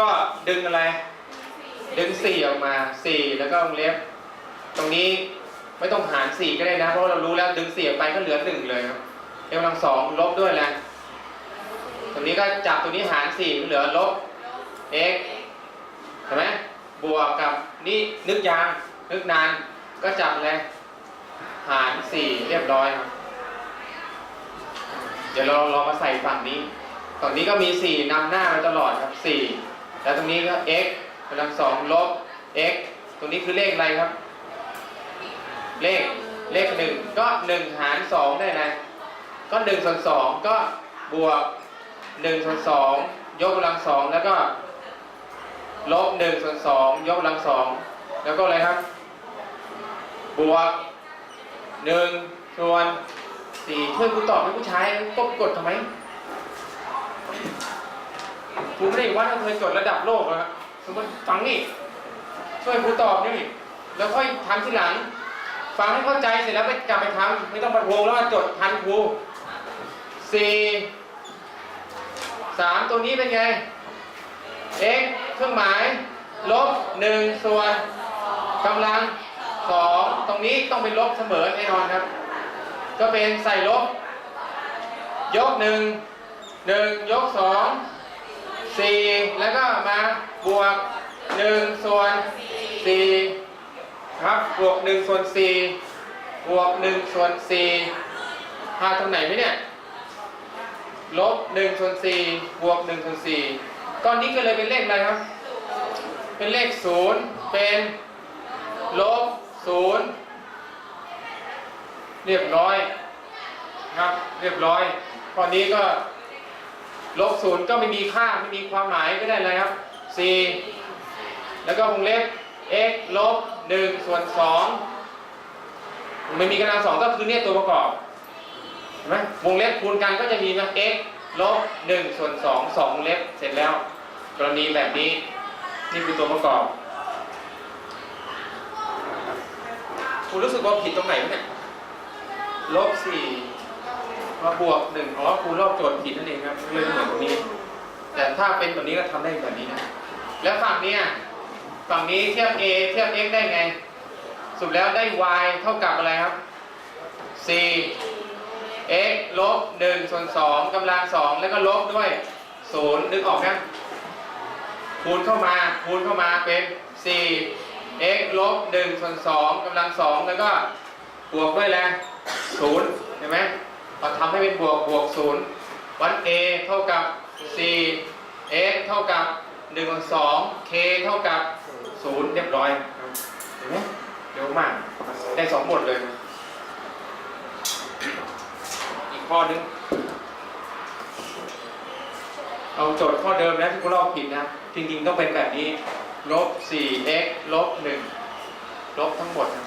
ก็ดึงอะไร ดึงสี่ออกมาสี่แล้วก็วงเล็บ ตรงนี้ไม่ต้องหารสี่ก็ได้นะ เพราะเรารู้แล้วดึงสี่ออกไปก็เหลือหนึ่งเลยครับยกกำลังสองลบด้วยแหละตรงนี้ก็จับตัวนี้หารสี่เหลือลบ x เห็นไหมบวกกับนี่นึกยางนึกนานก็จับเลยหารสี่เรียบร้อยครับ เดี๋ยวเราลองมาใส่ฝั่งนี้ ฝั่งนี้ก็มี4นำหน้ามาตลอดครับ4 แล้วตรงนี้ก็ x กำลังสองลบ x ตรงนี้คือเลขอะไรครับ เลขเลขหนึ่งก็1หาร2ได้ไงก็1ส่วน2ก็บวก1ส่วน2ยกกำลังสองแล้วก็ลบ1ส่วน2ยกกำลังสองแล้วก็อะไรครับ บวก1ส่วนสี่ช่วยครูตอบให้ผู้ชายก็กดทำไม ครูไม่ได้ว่าเราเคยจดระดับโลกนะสมมติฟังนี่ ช่วยครูตอบนี่ แล้วค่อยทำทีหลัง ฟังให้เข้าใจเสร็จแล้วไปกลับไปทำไม่ต้องประทวงแล้วมาจดทันครูสี่สามตัวนี้เป็นไง x เครื่องหมาย ลบหนึ่งส่วนกำลังสองตรงนี้ต้องเป็นลบเสมอแน่นอนครับ ก็เป็นใส่ลบ ยกหนึ่งหนึ่งยกสอง สี่แล้วก็มาบวกหนึ่งส่วนสี่ครับบวกหนึ่งส่วนสี่บวกหนึ่งส่วนสี่หาตรงไหนไหมเนี่ย ลบหนึ่งส่วนสี่บวกหนึ่งส่วนสี่ก้อนนี้ก็เลยเป็นเลขอะไรครับ เป็นเลขศูนย์เป็นลบศูนย์เรียบร้อยครับ เรียบร้อยข้อนี้ก็ ลบศูนย์ก็ไม่มีค่าไม่มีความหมายก็ได้เลยครับ c แล้วก็วงเล็บ x ลบ1ส่วน2ไม่มีกำลังสองก็คือเนี่ยตัวประกอบเห็นไหมวงเล็บคูณกันก็จะมีมา x ลบ1ส่วน2 2วงเล็บเสร็จแล้ว กรณีแบบนี้ นี่คือตัวประกอบคุณรู้สึกว่าผิดตรงไหนไหมเนี่ยลบสี่ มาบวกหนึ่งอ๋อครูรอบโจทย์ผิดนั่นเองครับเลยเหมือนตรงนี้ แต่ถ้าเป็นแบบนี้ก็ทำได้แบบนี้นะ แล้วฝั่งเนี้ยฝั่งนี้เทียบ a เทียบ x ได้ไง สุดแล้วได้ y เท่ากับอะไรครับ c x ลบหนึ่งส่วนสองกำลังสองแล้วก็ลบด้วยศูนย์นึกออกไหมคูณเข้ามาคูณเข้ามาเป็น 4 x ลบหนึ่งส่วนสองกำลังสองแล้วก็บวกด้วยแรงศูนย์เห็นไหม เราทำให้เป็นบวกบวกศูนย์วัด a เท่ากับ 4 x เท่ากับ1ส่วน2 k เท่ากับ 0 เรียบร้อยเห็นไหมเร็วมาก ได้สองหมดเลย อีกข้อนึงเอาโจทย์ข้อเดิมนะที่คุณลอกผิดนะ จริงๆต้องเป็นแบบนี้ ลบ 4x ลบ 1 ลบทั้งหมดนะ